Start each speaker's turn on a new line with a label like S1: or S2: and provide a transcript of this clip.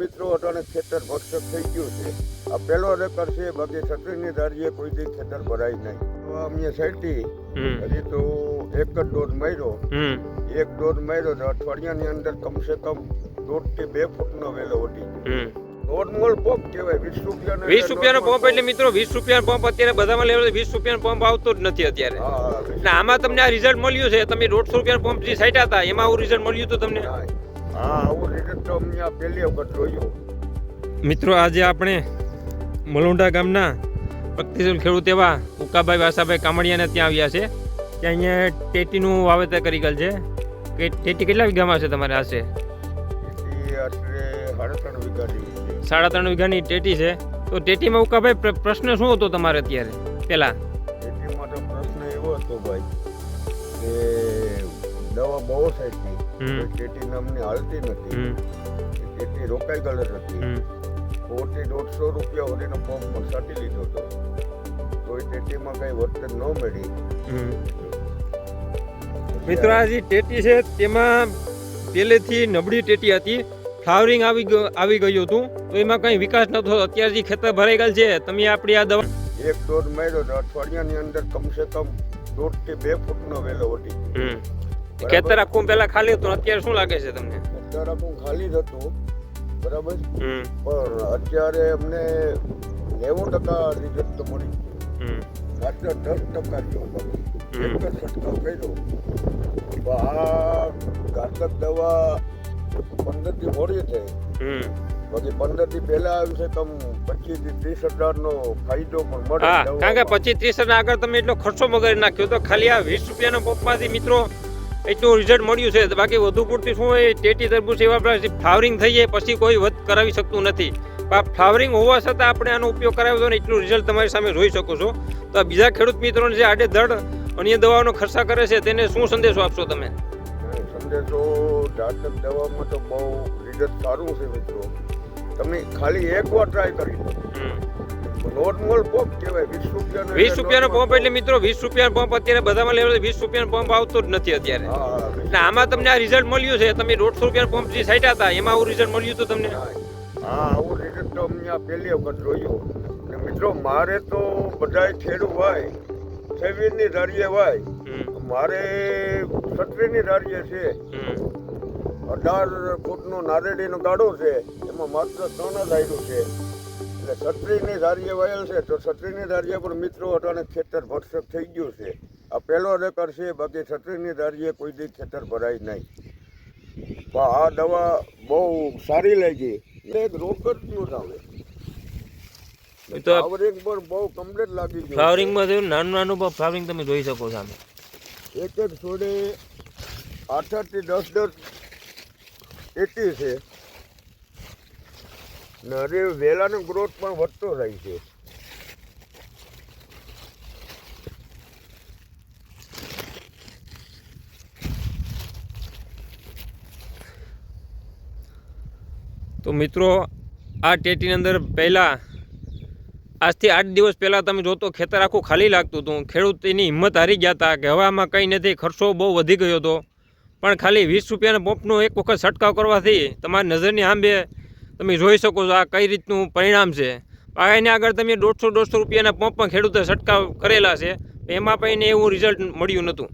S1: મિત્રો અટાણે ખેતર ભક્ષક થઈ ગયું છે. આ પહેલો રેકર છે બાકી છત્રીની ધારીએ કોઈ દી ખેતર ભરાય નહીં. તો અમે
S2: હમ.
S1: હજી તો એક જ ડોઝ માર્યો. એક ડોઝ માર્યો તો અઠવાડિયાની અંદર કમસે કમ દોઢથી બે ફૂટનો વેલો
S2: ઉડી
S1: નોર્મલ પંપ કહેવાય વીસ રૂપિયાનો
S2: વીસ રૂપિયાનો પંપ એટલે મિત્રો વીસ રૂપિયાનો પંપ અત્યારે બધામાં લેવલ વીસ રૂપિયાનો પંપ આવતો જ નથી અત્યારે. એટલે આમાં તમને આ રિઝલ્ટ મળ્યું છે તમે દોઢસો રૂપિયાનો પંપ જે સાઈટ હતા એમાં આવું રિઝલ્ટ મળ્યું હતું તમને?
S1: રૂપિયા. હા આવું રીતે તો અમને આ પહેલી વખત જોયું.
S2: મિત્રો આજે આપણે મલુંડા ગામના ભક્તિશીલ ખેડૂત એવા ઉકાભાઈ વાસાભાઈ કામડિયાને ત્યાં આવ્યા છે. ત્યાં અહીંયા ટેટીનું વાવેતર કરી ગયેલ છે. કે ટેટી કેટલા વીઘામાં છે તમારે આશે
S1: સાડા ત્રણ
S2: વીઘાની ટેટી છે. તો ટેટીમાં ઉકાભાઈ પ્રશ્ન શું હતો તમારે અત્યારે? પેલા
S1: ટેટીમાં તો પ્રશ્ન એવો હતો ભાઈ કે દવા બહુ થાય
S2: હમ.
S1: ખેતી અમને હાલતી નથી. ખેતી રોકાઈ ગયેલ હતી
S2: હમ.
S1: ખોટી દોઢસો રૂપિયા સુધીનો પંપ પણ સાટી લીધો હતો. તો એ ખેતીમાં કઈ વર્તન ન મળી.
S2: મિત્રો આ જે ટેટી છે તેમાં પહેલેથી નબળી ટેટી હતી. ફ્લાવરિંગ આવી ગયું આવી ગયું હતું. તો એમાં કંઈ વિકાસ નતો થતો અત્યારે જે ખેતર ભરાઈ ગયેલ છે તમે આપણી આ દવા
S1: એક દોઢ માર્યો તો અઠવાડિયાની અંદર કમસે કમ દોઢથી બે ફૂટનો વેલો વટી.
S2: ખેતર આખું પહેલા ખાલી હતું અત્યારે શું લાગે છે તમને?
S1: અત્યારે આખું ખાલી જ હતું બરાબર? પણ અત્યારે અમને નેવું ટકા રિઝલ્ટ તો મળી ગયું. માત્ર દસ ટકા
S2: જો
S1: એક જ છંટકાવ કર્યો. તો આ ઘાતક દવા પંદરથી મોડી
S2: હમ.
S1: બાકી પંદરથી પહેલા આવ્યું છે તમ પચીસથી ત્રીસ હજાર નો ફાયદો પણ મળે
S2: કારણ કે પચીસ ત્રીસ હજાર આગળ તમે એટલો ખર્ચો બગાડી નાખ્યો તો ખાલી આ વીસ રૂપિયાના પંપમાંથી મિત્રો એટલું રિઝલ્ટ મળ્યું છે. બાકી વધુ પૂરતી શું હોય? ટેટી તરબૂચ એવા ફ્લાવરિંગ થઈ જાય, પછી કોઈ વધ કરાવી શકતું નથી. ફ્લાવરિંગ હોવા છતાં આપણે આનો ઉપયોગ કરાવ્યો હતો ને એટલું રિઝલ્ટ તમારી સામે જોઈ શકો છો. તો બીજા ખેડૂત મિત્રોને જે આડે ધડ અન્ય દવાનો ખર્ચા કરે છે, તેને શું સંદેશો આપશો તમે?
S1: સંદેશો જાતક દવામાં તો બહુ રિઝલ્ટ સારું છે મિત્રો. તમે ખાલી એક વાર ટ્રાય કરી નોર્મલ પંપ કહેવાય વીસ રૂપિયાનો
S2: વીસ રૂપિયાનો પંપ એટલે મિત્રો વીસ રૂપિયાનો પંપ અત્યારે બધામાં લેવો વીસ રૂપિયાનો પંપ આવતો જ નથી અત્યારે. એટલે આમાં તમને આ રિઝલ્ટ મળ્યું છે તમે દોઢસો રૂપિયા પંપ જે સાઈટ હતા એમાં આવું રિઝલ્ટ મળ્યું હતું તમને?
S1: હા આવું રિઝલ્ટ તો અમને આ પહેલી વખત જોયું. ને મિત્રો મારે તો બધાય ખેડૂત હોય છવ્વીસની ધારીએ હોય મારે છત્રીસની ધારીએ છે. અઢાર ફૂટનો નારેડીનો ગાડો છે એમાં માત્ર ત્રણ જ આયરું છે. એટલે છત્રીની ધારીએ વાયેલ છે તો છત્રીની ધારીએ પણ મિત્રો અટાણે ખેતર ભક્ષક થઈ ગયું છે. આ પહેલો રેકર છે બાકી છત્રીની ધારીએ કોઈ દી ખેતર ભરાય નહીં. પણ આ દવા બહુ સારી લાગી. એટલે એક રોગ જ ન આવે
S2: તો
S1: ફ્લાવરિંગ પણ બહુ કમ્પ્લીટ લાગી ગયું
S2: ફ્લાવરિંગમાં થયું નાનું નાનું પણ ફ્લાવરિંગ તમે જોઈ શકો છો
S1: એક એક છોડે આઠ આઠથી દસ દસ એટી છે. ને હરે વેલાનો ગ્રોથ પણ વધતો રહે છે.
S2: તો મિત્રો, આ ટેટીની અંદર પહેલાં, આજથી આઠ દિવસ પહેલાં તમે જોતો ખેતર આખું ખાલી લાગતું હતું. ખેડૂત એની હિંમત હારી ગયા હતા કે હવે આમાં કંઈ નથી, ખર્ચો બહુ વધી ગયો હતો. પણ ખાલી વીસ રૂપિયાના પંપનો એક વખત છંટકાવ કરવાથી તમારી નજરની આંબે તમે જોઈ શકો છો આ કઈ રીતનું પરિણામ છે. એની આગળ તમે દોઢસો દોઢસો રૂપિયાના પંપ પણ ખેડૂતે છંટકાવ કરેલા છે. એમાં પણ એને એવું રિઝલ્ટ મળ્યું નહોતું.